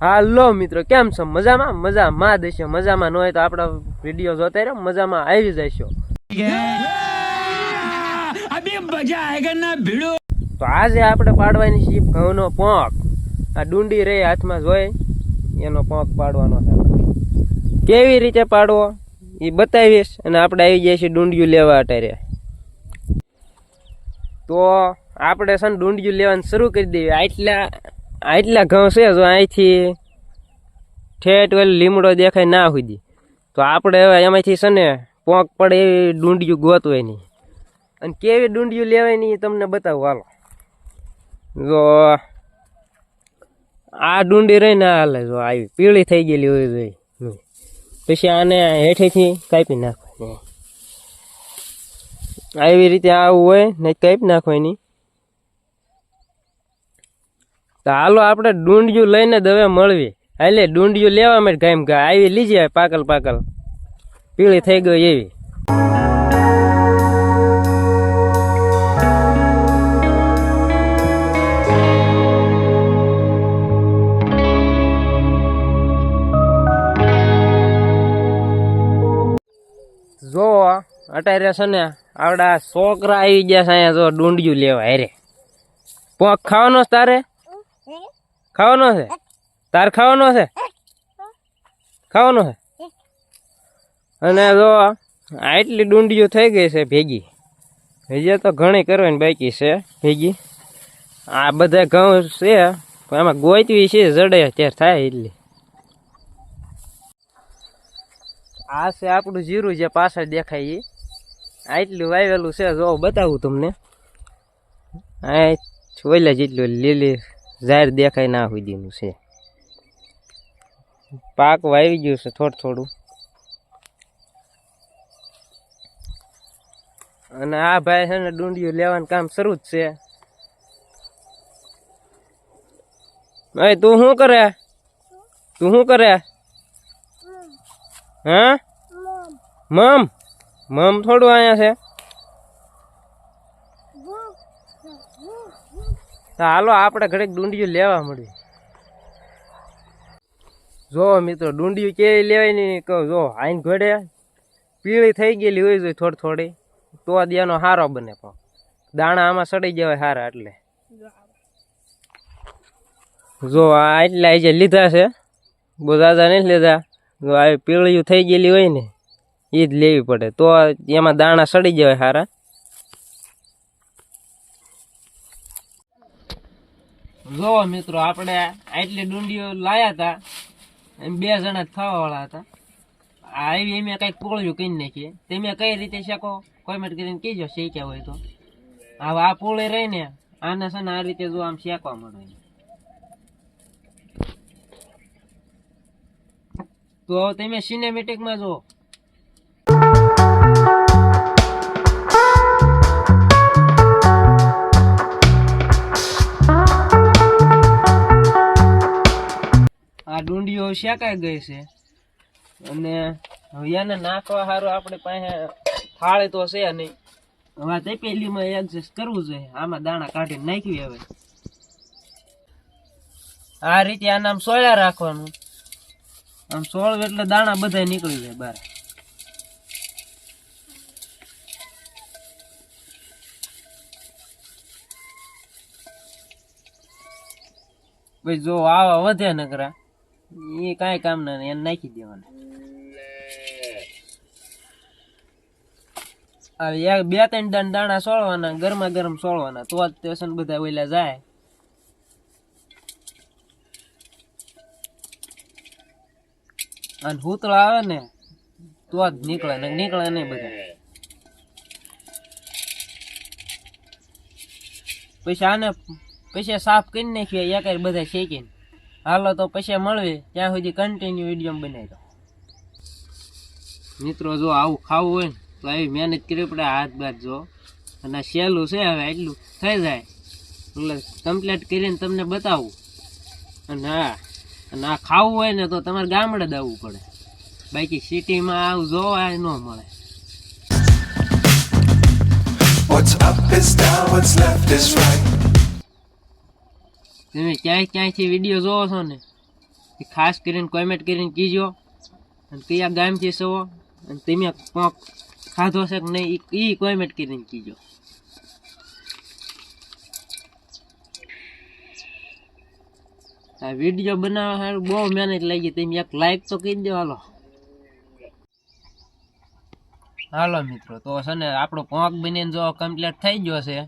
હાલો મિત્રો કેમ છો? મજામાં? મજામાં દેશો મજામાં ન હોય તો આપણા વીડિયો જોતા રહ્યો મજામાં આવી જશો તો આજે આપણે પાડવાની શીપ ઘઉંનો પોંક. આ ડુંડી રે હાથમાં જોઈ. એનો પોંક પાડવાનો છે. કેવી રીતે પાડવો? એ બતાવીશ. અને આપણે આવી જઈએ છીએ ડુંડિયું લેવા અટારે તો આપણે છે ને ડુંડિયું લેવાનું શરૂ કરી દઈએ આટલા આટલા ઘઉં છે જો અહીંથી ઠેઠ ઓલ લીમડો દેખાય ના સુધી તો આપણે હવે એમાંથી છે ને પોંક પડે એવી ડુંડિયું ગોતવાય નહીં. અને કેવી ડુંડિયું લેવાય નહીં એ તમને બતાવું, હાલો. જો આ ડુંડી રહી ને હાલે, જો આવી પીળી થઈ ગયેલી હોય જોઈ પછી આને હેઠેથી કાપી નાખવાની. આવી રીતે આવું હોય ને કાપી નાખવાની. તો હાલો આપણે ડુંડિયું લઈને દવે મળવી. હાલે ડુંડિયું લેવા માટે ગામ ગા આવી લીજે પાકલ પાકલ. પીળી થઈ ગઈ એવી. જો, અટારે છે ને આપડા છોકરા આવી ગયા છે અહીંયા જો ડુંડિયું લેવા હારે. પોંક ખાવાનો તારે? ખાવાનો છે? તાર ખાવાનો છે? ખાવાનો છે? અને જો આટલી ડુંડીઓ થઈ ગઈ છે ભેગી. હજી તો ઘણી કરવાની બાકી છે, ભેગી. આ બધા ઘઉં છે, પણ એમાં ગોતવી છે, જડે અત્યારે થાય એટલી. આ છે આપણું જીરું જે પાછળ દેખાય એ આટલું વાવેલું છે, જો બતાવું તમને. આ ઓલા જેટલું લીલી ઝાડ દેખાય ના સુધીનું છે. પાક વાવી ગયું છે થોડું થોડું. અને આ ભાઈ છે ને ડુંડિયું લેવાનું કામ શરૂ જ છે. ભાઈ, તું શું કરે? તું શું કરે? હા? મમ. મમ થોડું અહીંયા છે. તો હાલો, આપણે ઘડીક ડુંડિયું લેવા મળ્યું. જો મિત્રો, ડુંડિયું કેવી લેવાય નહીં કહું, જો, આઈન ઘડે. પીળી થઈ ગયેલી હોય જોઈએ થોડી થોડી, તો દિયાનો સારો બને પણ. દાણા આમાં સડી જવાય સારા એટલે. જો, આ એટલા જે લીધા છે બહુ દાદા નહીં લીધા. જો, આવી પીળીયું થઈ ગયેલી હોય ને એ જ લેવી પડે. તો એમાં દાણા સડી જવાય સારા જો મિત્રો, આપણે આટલી ડુંડીઓ લાયા હતા એમ બે જણા થવા વાળા હતા. આવી એમ કઈ પોળિયું કરી નાખીએ. તમે કઈ રીતે શેકો? કોમેન્ટ કરીને કહેજો, શેક્યા હોય તો. હવે આ પોળી રહી ને આને છે ને આ રીતે જો આમ શેકવા મળે તો તમે સિનેમેટિકમાં જો આ ડુંડીઓ શેકાઈ ગઈ છે. અને હવે એને નાખવા સારું આપણે પાસે થાળી તો છે નહીં. હવે તે પેલીમાં એડજસ્ટ કરવું જોઈએ. આમાં દાણા કાઢીને નાખવી હવે. આ રીતે આને આમ સોળ્યા રાખવાનું. આમ સોળ એટલે દાણા બધા નીકળી જાય બહાર. ભાઈ, જો આવા વધે નકરા. એ કાંઈ કામ ના એને નાખી દેવાના. હવે એક બે ત્રણ દાણ દાણા સોળવાના, ગરમા ગરમ સોળવાના. તો જ સ્ટેશન બધા ઓલા જાય. અને ભૂતળા આવે ને, તો જ નીકળે ને, નીકળે નહીં બધા. પછી આને, પછી સાફ કરી નાખીએ એક બધા શેકીને. હાલો તો પછી મળવી ત્યાં સુધી કન્ટિન્યુ વીડિયો બનાવી દો. મિત્રો જો આવું ખાવું હોય ને તો આવી મહેનત કરવી પડે હાથ બાદ જો. અને સહેલું છે હવે એટલું થઈ જાય. એટલે કમ્પ્લીટ કરીને તમને બતાવું. અને હા અને આ ખાવું હોય ને તો તમારે ગામડે જ આવવું પડે. બાકી સિટીમાં આવું જોવા ન મળે. What's up is down, what's left is right. તમે ક્યાંય ક્યાંયથી વીડિયો જોવો છો ને, એ ખાસ કરીને કોમેન્ટ કરીને કીજો. અને કયા ગામથી છો? અને તમે પોંક ખાધો છે કે નહીં એ કોમેન્ટ કરીને કીજો. આ વીડિયો બનાવવા સારું બહુ મહેનત લાગી. તમે એક લાઈક તો કહી દો, હાલો. હાલો મિત્રો, તો છે ને આપણો પોંક બનીને જો કમ્પ્લીટ થઈ ગયો છે.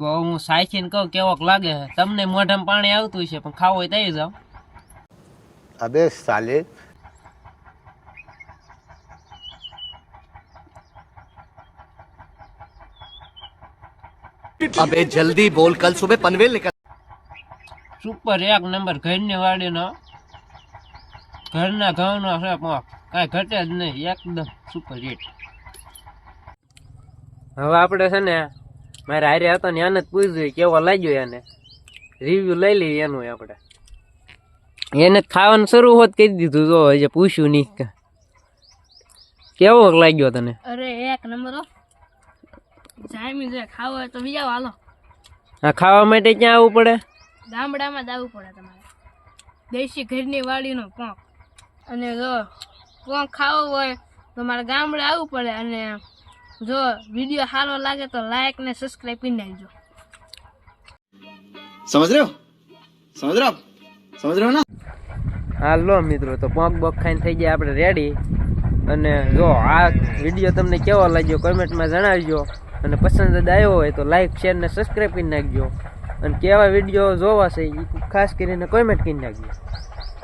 તો હું સાચીને કહું કેવોક લાગે તમને મોઢામાં પાણી આવતું છે પણ ખાવો હોય તઈ જાઓ અબે સાલે. અબે જલ્દી બોલ કલ સુબહ પનવેલ નિકલ સુપર એક નંબર ઘરની વાડીનો. ઘરના ઘઉંનો છે કાંઈ ઘટે જ નહીં એકદમ સુપર હિટ. હવે આપણે છે ને મારે હારે હતો ને એને જ પૂછ્યું કેવો લાગ્યો એને. રિવ્યુ લઈ લઈએ એનું આપણે. એને ખાવાનું શરૂ હોત કરી દીધું જો હજી પૂછ્યું નહીં કે. કેવો લાગ્યો તને? અરે એક નંબર જામી છે ખાવો હોય તો બીજા હાલો. હા ખાવા માટે ક્યાં આવવું પડે? ગામડામાં જ આવવું પડે તમારે. દેશી ઘરની વાડીનો કોંક. અને જો કોંક ખાવો હોય તો મારે ગામડે આવવું પડે અને જો વીડિયો સારો લાગે તો લાઈક ને સબસ્ક્રાઇબ કરી નાખજો. સમજ રહ્યો? સમજ રહ્યો? સમજ રહ્યો ને? હાલો મિત્રો તો પોક બોક ખાઈને થઈ ગયા આપણે રેડી અને જો આ વીડિયો તમને કેવો લાગ્યો કોમેન્ટમાં જણાવજો. અને પસંદ આવ્યો હોય તો લાઇક શેર ને સબસ્ક્રાઇબ કરી નાખજો. અને કેવા વીડિયો જોવા છે એ ખાસ કરીને કોમેન્ટ કરી નાખજો.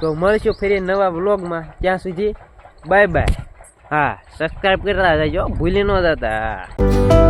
તો મળીશું ફરી નવા વ્લોગમાં ત્યાં સુધી બાય બાય હા સબસ્ક્રાઈબ કરતા જજો ભૂલી ન જતા.